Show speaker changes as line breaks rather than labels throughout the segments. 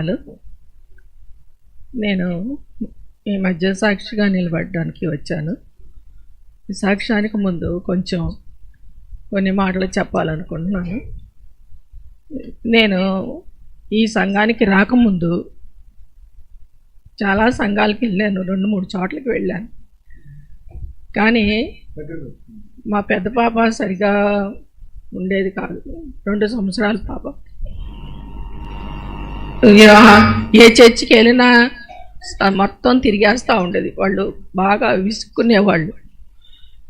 వందనాలు నేను ఈ మధ్య సాక్షిగా నిలబడడానికి వచ్చాను. సాక్ష్యానికి ముందు కొంచెం కొన్ని మాటలు చెప్పాలనుకుంటున్నాను. నేను ఈ సంఘానికి రాకముందు చాలా సంఘాలకు వెళ్ళాను. రెండు మూడు చోట్లకి వెళ్ళాను. కానీ మా పెద్ద పాప సరిగా ఉండేది కాదు. రెండు సంవత్సరాల పాప. ఏ చర్చికి వెళ్ళినా మొత్తం తిరిగేస్తూ ఉండేది. వాళ్ళు బాగా విసుక్కునేవాళ్ళు.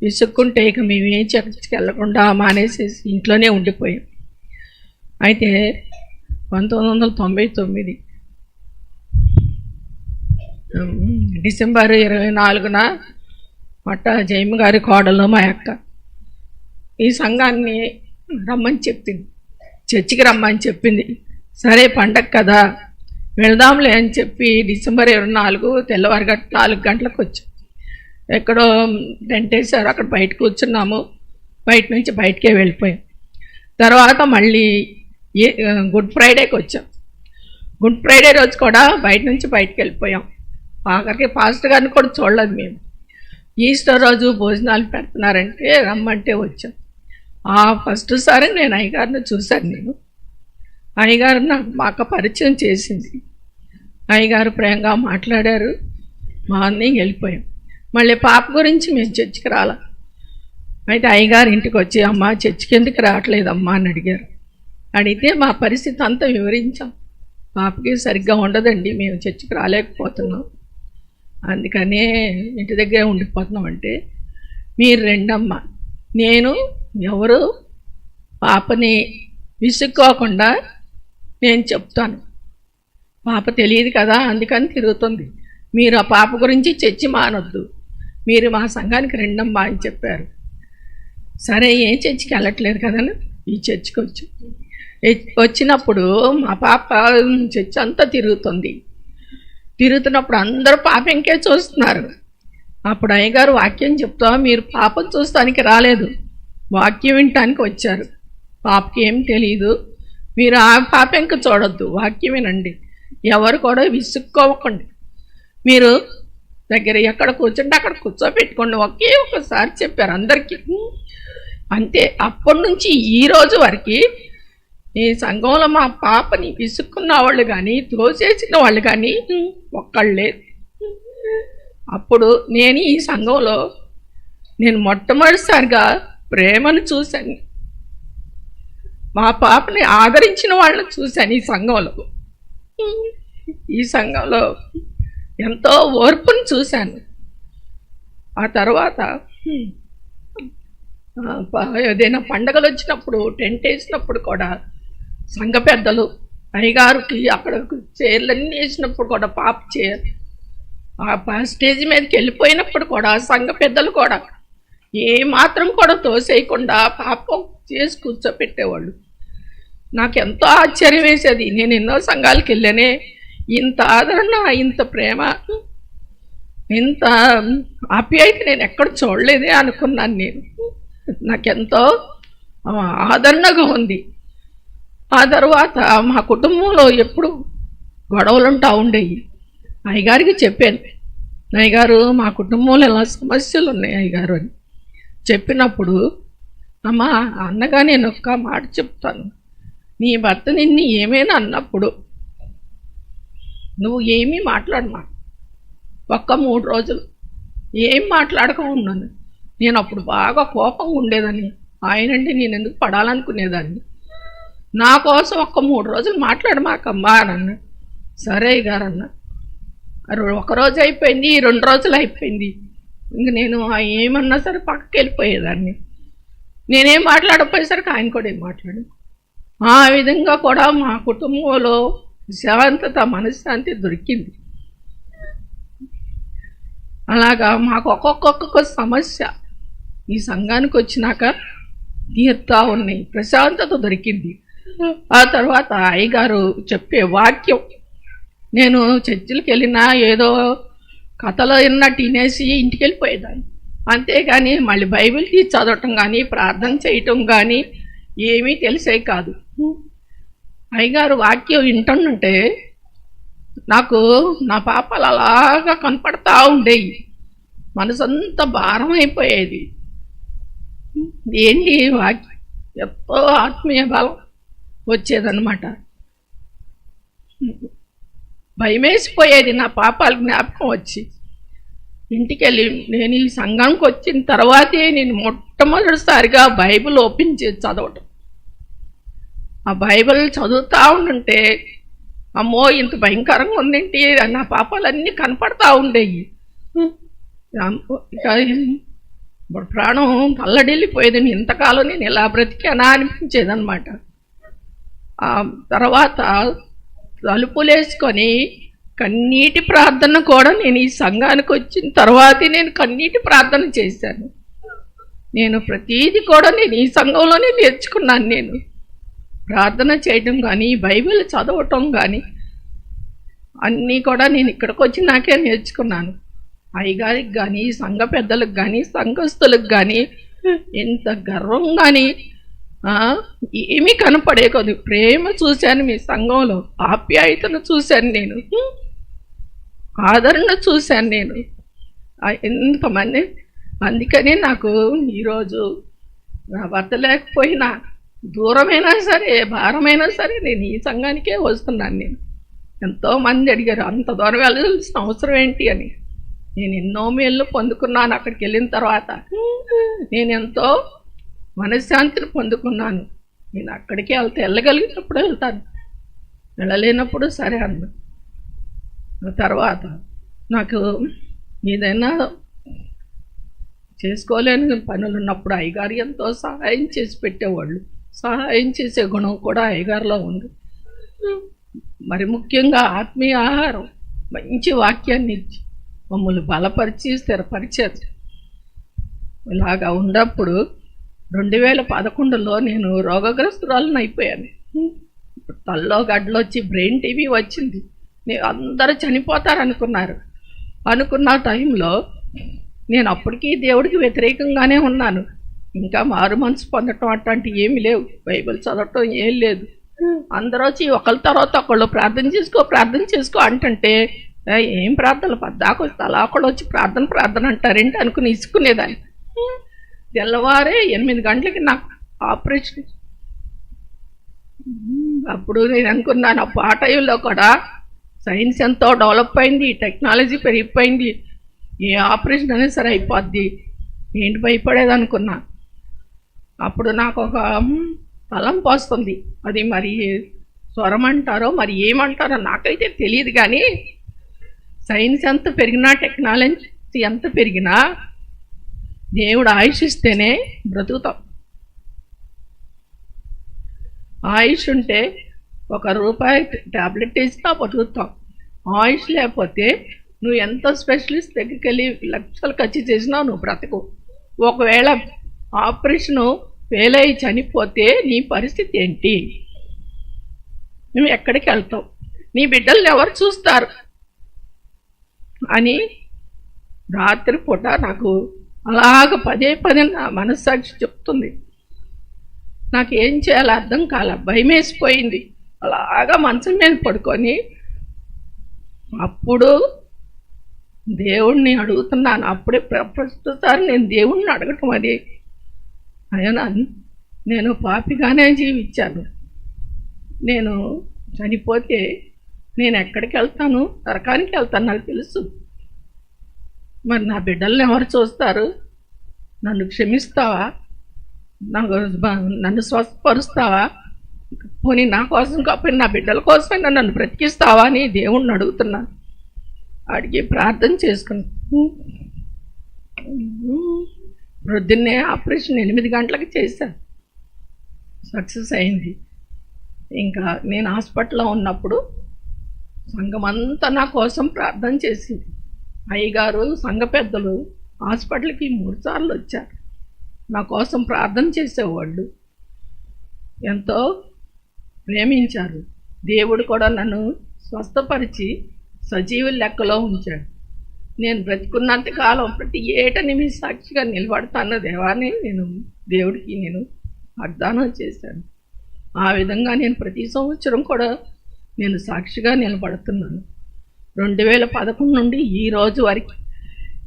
విసుక్కుంటే ఇక మేమేం చర్చికి వెళ్ళకుండా మానేసేసి ఇంట్లోనే ఉండిపోయాం. అయితే పంతొమ్మిది వందల తొంభై తొమ్మిది డిసెంబర్ ఇరవై నాలుగున మట్ట జయమ్మ గారి కోడలు మా అక్క ఈ సంఘాన్ని రమ్మని చెప్పింది. చర్చికి రమ్మని చెప్పింది. సరే పండగ కదా. వెళదాంలే అని చెప్పి డిసెంబర్ ఇరవై నాలుగు తెల్లవారు గంట నాలుగు గంటలకు వచ్చాం. ఎక్కడో టెంట్ వేసారు అక్కడ బయట కూర్చున్నాము. బయట నుంచి బయటకే వెళ్ళిపోయాం. తర్వాత మళ్ళీ ఏ గుడ్ ఫ్రైడేకి వచ్చాం. గుడ్ ఫ్రైడే రోజు కూడా బయట నుంచి బయటకు వెళ్ళిపోయాం. ఆఖరికి ఫాస్ట్ గారిని కూడా చూడలేదు మేము. ఈస్టర్ రోజు భోజనాలు పెడుతున్నారంటే రమ్మంటే వచ్చాం. ఆ ఫస్ట్ సారి నేను అయ్యగారిని చూశాను నేను. అయ్యగారు నాకు బాగా పరిచయం చేసింది. అయ్యగారు ప్రేమగా మాట్లాడారు. మార్నింగ్ వెళ్ళిపోయాం. మళ్ళీ పాప గురించి మేము చర్చికి రాలా. అయితే అయ్యగారు ఇంటికి వచ్చి అమ్మ చర్చికి ఎందుకు రావట్లేదమ్మా? అని అడిగారు. అడిగితే మా పరిస్థితి అంతా వివరించాం. పాపకి సరిగ్గా ఉండదండి. మేము చర్చికి రాలేకపోతున్నాం. అందుకనే ఇంటి దగ్గరే ఉండిపోతున్నాం అంటే మీరు రెండమ్మ. నేను ఎవరు? పాపని విసుక్కోకుండా నేను చెప్తాను. పాప తెలియదు కదా అందుకని తిరుగుతుంది. మీరు ఆ పాప గురించి చర్చి మానొద్దు. మీరు మా సంఘానికి రెండమ్మా అని చెప్పారు. సరే ఏం చర్చికి వెళ్ళట్లేదు కదా? ఈ చర్చికి వచ్చి. వచ్చినప్పుడు మా పాప చర్చి అంతా తిరుగుతుంది. తిరుగుతున్నప్పుడు అందరూ పాప ఇంకే చూస్తున్నారు. అప్పుడు అయ్యగారు వాక్యం చెప్తా మీరు పాపం చూస్తానికి రాలేదు. వాక్యం వినటానికి వచ్చారు. పాపకి ఏం తెలియదు మీరు ఆ పాప ఇంక చూడొద్దు. వాక్యం వినండి. ఎవరు కూడా విసుక్కోవకండి మీరు దగ్గర ఎక్కడ కూర్చుంటే అక్కడ కూర్చోబెట్టుకోండి. ఒకే ఒకసారి చెప్పారు అందరికీ. అంతే. అప్పటి నుంచి ఈ రోజు వరకు ఈ సంఘంలో మా పాపని విసుక్కున్న వాళ్ళు కానీ తోసేసిన వాళ్ళు కానీ ఒక్కళ్ళు. అప్పుడు నేను ఈ సంఘంలో నేను మొట్టమొదటిసారిగా ప్రేమను చూశాను. మా పాపని ఆదరించిన వాళ్ళని చూశాను ఈ సంఘంలో. ఈ సంఘంలో ఎంతో ఓర్పును చూశాను. ఆ తర్వాత ఏదైనా పండగలు వచ్చినప్పుడు టెంట్ వేసినప్పుడు కూడా సంఘ పెద్దలు అయ్యగారికి అక్కడ చీరలన్నీ వేసినప్పుడు కూడా పాప చీర ఆ స్టేజ్ మీదకి వెళ్ళిపోయినప్పుడు కూడా సంఘ పెద్దలు కూడా ఏ మాత్రం కూడా తోసేయకుండా పాపం చేసి కూర్చోపెట్టేవాళ్ళు. నాకు ఎంతో ఆశ్చర్యం వేసేది. నేను ఎన్నో సంఘాలకు వెళ్ళానే ఇంత ఆదరణ ఇంత ప్రేమ ఇంత ఆప్యాయత నేను ఎక్కడ చూడలేదే అనుకున్నాను నేను. నాకెంతో ఆదరణగా ఉంది. ఆ తర్వాత మా కుటుంబంలో ఎప్పుడు గొడవలు ఉంటా ఉండేవి. అయ్యగారికి చెప్పాను అయ్యగారు మా కుటుంబంలో ఇలా సమస్యలు ఉన్నాయి అయ్యగారు అని. చెప్పినప్పుడు అమ్మా అన్నగా నేను ఒక్క మాట చెప్తాను. నీ భర్త నిన్ను ఏమైనా అన్నప్పుడు నువ్వు ఏమీ మాట్లాడమా? ఒక్క మూడు రోజులు ఏం మాట్లాడకుండా ఉన్నాను నేను అప్పుడు బాగా కోపంగా ఉండేదాన్ని. ఆయనంటే నేను ఎందుకు పడాలనుకునేదాన్ని? నా కోసం ఒక్క మూడు రోజులు మాట్లాడమాకమ్మా అన్న సరే గారు అన్న ఒక రోజు అయిపోయింది రెండు రోజులు అయిపోయింది. ఇంక నేను ఏమన్నా సరే పక్కకి వెళ్ళిపోయేదాన్ని నేనేం మాట్లాడకపోయేసరికి ఆయన కూడా ఏం మాట్లాడు ఆ విధంగా కూడా మా కుటుంబంలో శాంతత మనశ్శాంతి దొరికింది. అలాగా మాకు ఒక్కొక్కొక్క సమస్య. ఈ సంఘానికి వచ్చినాక తీరుతా ఉన్నాయి. ప్రశాంతత దొరికింది. ఆ తర్వాత అయ్యగారు చెప్పే వాక్యం నేను చర్చిలకు వెళ్ళినా ఏదో కథలో విన్నట్టు వినేసి ఇంటికి వెళ్ళిపోయేదాన్ని అంతేగాని మళ్ళీ బైబిల్ తీసి చదవటం కానీ ప్రార్థన చేయటం కానీ ఏమీ తెలిసే కాదు. అయ్యగారు వాక్యం వింటుంటే నాకు నా పాపాలు అలాగా కనపడతా ఉండేవి మనసంతా భారం అయిపోయేది. ఏంటి వాక్యం? ఎంతో ఆత్మీయ బలం వచ్చేదన్నమాట. భయమేసిపోయేది. నా పాపాలు జ్ఞాపకం వచ్చి. ఇంటికి వెళ్ళి నేను ఈ సంఘంకి వచ్చిన తర్వాతే నేను మొట్టమొదటిసారిగా బైబిల్ ఓపెన్ చేసి చదవటం. ఆ బైబిల్ చదువుతూ ఉండుంటే అమ్మో ఇంత భయంకరంగా ఉందేంటి? నా పాపాలన్నీ కనపడతా ఉండేవి ఇప్పుడు ప్రాణం తల్లడిల్లిపోయేది నేను ఇంతకాలం నేను ఎలా బ్రతికానా అనిపించేదనమాట తర్వాత తలుపులేసుకొని కన్నీటి ప్రార్థన కూడా నేను ఈ సంఘానికి వచ్చిన తర్వాతే నేను కన్నీటి ప్రార్థన చేశాను. నేను ప్రతీది కూడా నేను ఈ సంఘంలోనే నేర్చుకున్నాను నేను. ప్రార్థన చేయటం కానీ బైబిల్ చదవటం కానీ అన్నీ కూడా నేను ఇక్కడికి వచ్చి నాకే నేర్చుకున్నాను. అయ్యగారికి కానీ సంఘ పెద్దలకు కానీ సంఘస్థులకు కానీ ఎంత గర్వం కానీ ఏమీ కనపడే కొద్ది ప్రేమ చూశాను మీ సంఘంలో. ఆప్యాయతను చూశాను నేను. ఆదరణ చూశాను నేను. ఎంతమంది? అందుకని నాకు ఈరోజు నా భర్త లేకపోయినా దూరమైనా సరే భారమైనా సరే నేను ఈ సంఘానికే వస్తున్నాను నేను. ఎంతో మంది అడిగారు అంత దూరం వెళ్ళాల్సిన అవసరం ఏంటి? అని. నేను ఎన్నో మేళ్ళు పొందుకున్నాను అక్కడికి వెళ్ళిన తర్వాత. నేను ఎంతో మనశ్శాంతిని పొందుకున్నాను. నేను అక్కడికి వెళ్తే వెళ్ళగలిగినప్పుడు వెళ్తాను. వెళ్ళలేనప్పుడు సరే అన్న. తర్వాత నాకు ఏదైనా చేసుకోలేని పనులు ఉన్నప్పుడు అయ్యగారు ఎంతో సహాయం చేసి పెట్టేవాళ్ళు. సహాయం చేసే గుణం కూడా అయ్యగారిలో ఉంది. మరి ముఖ్యంగా ఆత్మీయ ఆహారం. మంచి వాక్యాన్ని ఇచ్చి మమ్మల్ని బలపరిచి స్థిరపరిచేది. ఇలాగా ఉన్నప్పుడు రెండు వేల పదకొండులో నేను రోగగ్రస్తురాలను అయిపోయాను. తల్లో గడ్డలు వచ్చి బ్రెయిన్ టీవీ వచ్చింది. నేను అందరూ చనిపోతారు అనుకున్నారు అనుకున్న టైంలో నేను అప్పటికీ దేవుడికి వ్యతిరేకంగానే ఉన్నాను. ఇంకా మారు మనసు పొందటం అట్లాంటి ఏమి లేవు. బైబిల్ చదవటం ఏం లేదు. అందరూ వచ్చి ఒకళ్ళ తర్వాత ఒకళ్ళు ప్రార్థన చేసుకో ప్రార్థన చేసుకో అంటుంటే ఏం ప్రార్థనలు? పద్దాకు తలా ఒకళ్ళు వచ్చి ప్రార్థన ప్రార్థన అంటారేంటి? అనుకుని ఇసుకునేదాన్ని తెల్లవారే ఎనిమిది గంటలకి నాకు ఆపరేషన్. అప్పుడు నేను అనుకున్నాను ఆ పాటయుల్లో కూడా సైన్స్ ఎంతో డెవలప్ అయింది టెక్నాలజీ పెరిగిపోయింది ఏ ఆపరేషన్ అనేది సరే అయిపోద్ది ఏంటి భయపడేది అనుకున్నా. అప్పుడు నాకు ఒక తలంపు వస్తుంది అది మరి స్వరం అంటారో మరి ఏమంటారో నాకైతే తెలియదు కానీ సైన్స్ ఎంత పెరిగినా టెక్నాలజీ ఎంత పెరిగినా దేవుడు ఆయుష్ ఇస్తేనే బ్రతుకుతాం. ఆయుష్ ఉంటే ఒక రూపాయి ట్యాబ్లెట్ ఇచ్చినా బతుకుతాం. ఆయుష్ లేకపోతే నువ్వు ఎంత స్పెషలిస్ట్ దగ్గరికి వెళ్ళి లక్షలు ఖర్చు చేసినా నువ్వు బ్రతకు. ఒకవేళ ఆపరేషను ఫెయిల్ అయ్యి చనిపోతే నీ పరిస్థితి ఏంటి? నువ్వు ఎక్కడికి వెళ్తావు? నీ బిడ్డల్ని ఎవరు చూస్తారు? అని రాత్రి పూట నాకు అలాగ పదే పదే నా మనస్సాక్షి చెప్తుంది. నాకు ఏం చేయాలో అర్థం కాల భయమేసిపోయింది. అలాగా మంచం మీద పడుకొని అప్పుడు దేవుణ్ణి అడుగుతున్నాను. అప్పుడే ప్రస్తుతారు నేను దేవుణ్ణి అడగటం అది. ఆయన నేను పాపిగానే జీవించాను. నేను చనిపోతే నేను ఎక్కడికి వెళ్తాను? నరకానికి వెళ్తాను నాకు తెలుసు. మరి నా బిడ్డల్ని ఎవరు చూస్తారు? నన్ను క్షమిస్తావా? నాకు నన్ను స్వస్థపరుస్తావా? పోనీ నా కోసం కాకపోయినా నా బిడ్డల కోసమే నన్ను బ్రతికిస్తావా అని దేవుణ్ణి అడుగుతున్నాను అడిగి ప్రార్థన చేసుకుని ప్రొద్దున్నే ఆపరేషన్ ఎనిమిది గంటలకు చేశాను సక్సెస్ అయింది. ఇంకా నేను హాస్పిటల్లో ఉన్నప్పుడు సంఘం అంతా నా కోసం ప్రార్థన చేసింది. అయ్యగారు సంఘ పెద్దలు హాస్పిటల్కి మూడుసార్లు వచ్చారు. నా కోసం ప్రార్థన చేసేవాళ్ళు. ఎంతో ప్రేమించారు. దేవుడు కూడా నన్ను స్వస్థపరిచి సజీవ లెక్కలో ఉంచాడు. నేను బ్రతుకున్నంత కాలం ప్రతి ఏట నిమి సాక్షిగా నిలబడతాను. దేవాన్ని నేను దేవుడికి నేను వాగ్దానం చేశాను. ఆ విధంగా నేను ప్రతి సంవత్సరం కూడా నేను సాక్షిగా నిలబడుతున్నాను. రెండు వేల పదకొండు నుండి ఈ రోజు వరకు.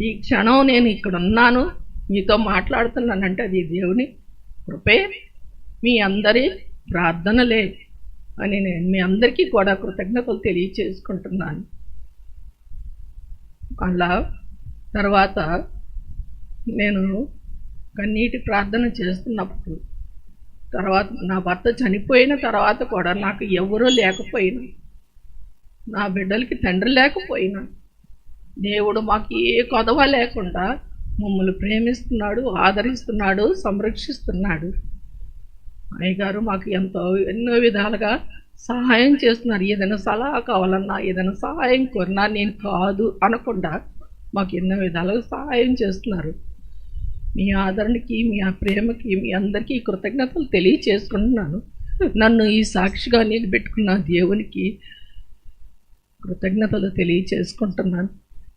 ఈ క్షణం నేను ఇక్కడ ఉన్నాను మీతో మాట్లాడుతున్నానంటే అది దేవుని కృపే. మీ అందరి ప్రార్థనలే అని నేను మీ అందరికీ కూడా కృతజ్ఞతలు తెలియచేసుకుంటున్నాను. అలా తర్వాత నేను కన్నీటి ప్రార్థన చేస్తున్నప్పుడు తర్వాత నా భర్త చనిపోయిన తర్వాత కూడా నాకు ఎవరూ లేకపోయినా నా బిడ్డలకి తండ్రి లేకపోయినా దేవుడు మాకు ఏ కొదవ లేకుండా మమ్మల్ని ప్రేమిస్తున్నాడు ఆదరిస్తున్నాడు సంరక్షిస్తున్నాడు. అయ్యగారు మాకు ఎంతో ఎన్నో విధాలుగా సహాయం చేస్తున్నారు. ఏదైనా సలహా కావాలన్నా ఏదైనా సహాయం కోరినా నేను కాదు అనకుండా మాకు ఎన్నో విధాలుగా సహాయం చేస్తున్నారు. మీ ఆదరణకి మీ ఆ ప్రేమకి మీ అందరికీ కృతజ్ఞతలు తెలియచేసుకుంటున్నాను. నన్ను ఈ సాక్షిగా నిలబెట్టుకున్న దేవునికి కృతజ్ఞతలు తెలియచేసుకుంటున్నాను.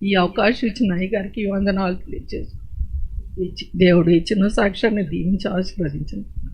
ఈ అవకాశం ఇచ్చిన అయ్యగారికి వందనాలు తెలియచేసు దేవుడు ఇచ్చిన సాక్ష్యాన్ని దీవించి ఆశీర్వదించండి.